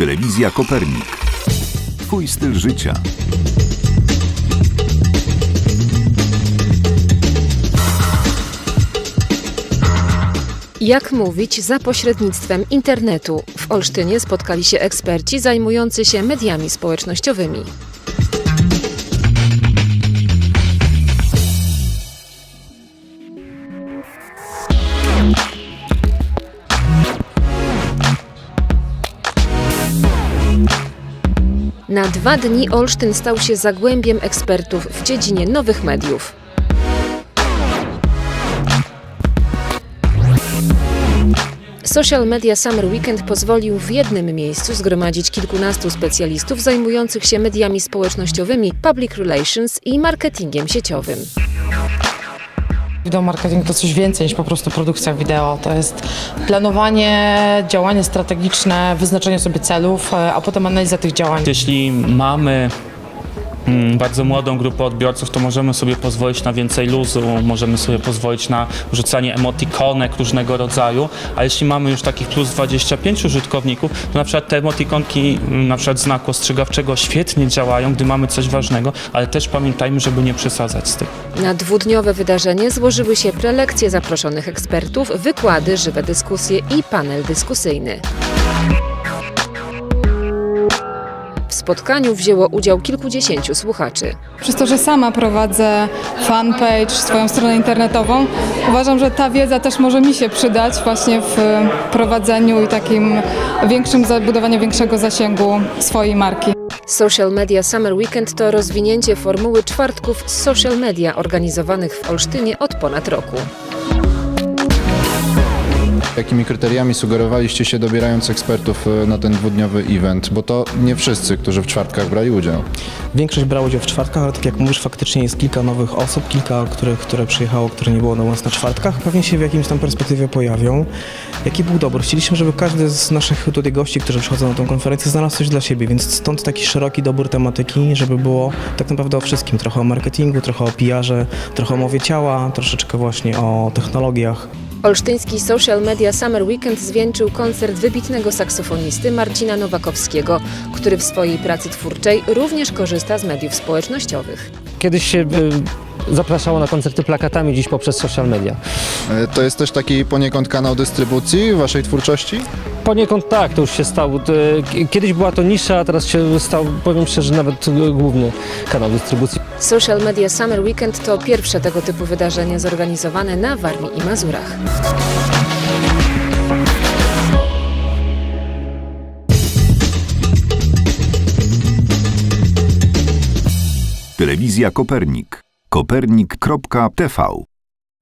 Telewizja Kopernik. Twój styl życia. Jak mówić za pośrednictwem internetu? W Olsztynie spotkali się eksperci zajmujący się mediami społecznościowymi. Na dwa dni Olsztyn stał się zagłębiem ekspertów w dziedzinie nowych mediów. Social Media Summer Weekend pozwolił w jednym miejscu zgromadzić kilkunastu specjalistów zajmujących się mediami społecznościowymi, public relations i marketingiem sieciowym. Wideo marketing to coś więcej niż po prostu produkcja wideo. To jest planowanie, działanie strategiczne, wyznaczenie sobie celów, e, a potem analiza tych działań. Jeśli mamy bardzo młodą grupę odbiorców, to możemy sobie pozwolić na więcej luzu, możemy sobie pozwolić na wrzucanie emotikonek różnego rodzaju, a jeśli mamy już takich plus 25 użytkowników, to na przykład te emotikonki mm, na przykład znaku ostrzegawczego świetnie działają, gdy mamy coś ważnego, ale też pamiętajmy, żeby nie przesadzać z tym. Na dwudniowe wydarzenie złożyły się prelekcje zaproszonych ekspertów, wykłady, żywe dyskusje i panel dyskusyjny. Spotkaniu wzięło udział kilkudziesięciu słuchaczy. Przez to, że sama prowadzę fanpage, swoją stronę internetową, uważam, że ta wiedza też może mi się przydać właśnie w prowadzeniu i takim większym zabudowaniu większego zasięgu swojej marki. Social Media Summer Weekend to rozwinięcie formuły czwartków social media organizowanych w Olsztynie od ponad roku. Jakimi kryteriami sugerowaliście się dobierając ekspertów e, na ten dwudniowy event? Bo to nie wszyscy, którzy w czwartkach brali udział. Większość brała udział w czwartkach, ale tak jak mówisz, faktycznie jest kilka nowych osób, kilka, które, które przyjechało, które nie było na nas na czwartkach. Pewnie się w jakimś tam perspektywie pojawią. Jaki był dobór? Chcieliśmy, żeby każdy z naszych tutaj gości, którzy przychodzą na tę konferencję, znalazł coś dla siebie, więc stąd taki szeroki dobór tematyki, żeby było tak naprawdę o wszystkim. Trochę o marketingu, trochę o PR-ze, trochę o mowie ciała, troszeczkę właśnie o technologiach. Olsztyński Social Media Summer Weekend zwieńczył koncert wybitnego saksofonisty Marcina Nowakowskiego, który w swojej pracy twórczej również korzysta z mediów społecznościowych. Kiedyś się y, zapraszało na koncerty plakatami, dziś poprzez social media. E, To jest też taki poniekąd kanał dystrybucji waszej twórczości? Poniekąd tak, to już się stał. y, k- Kiedyś była to nisza, a teraz się stał, powiem szczerze, nawet y, główny kanał dystrybucji. Social Media Summer Weekend to pierwsze tego typu wydarzenie zorganizowane na Warmii i Mazurach. Telewizja Kopernik. kopernik.tv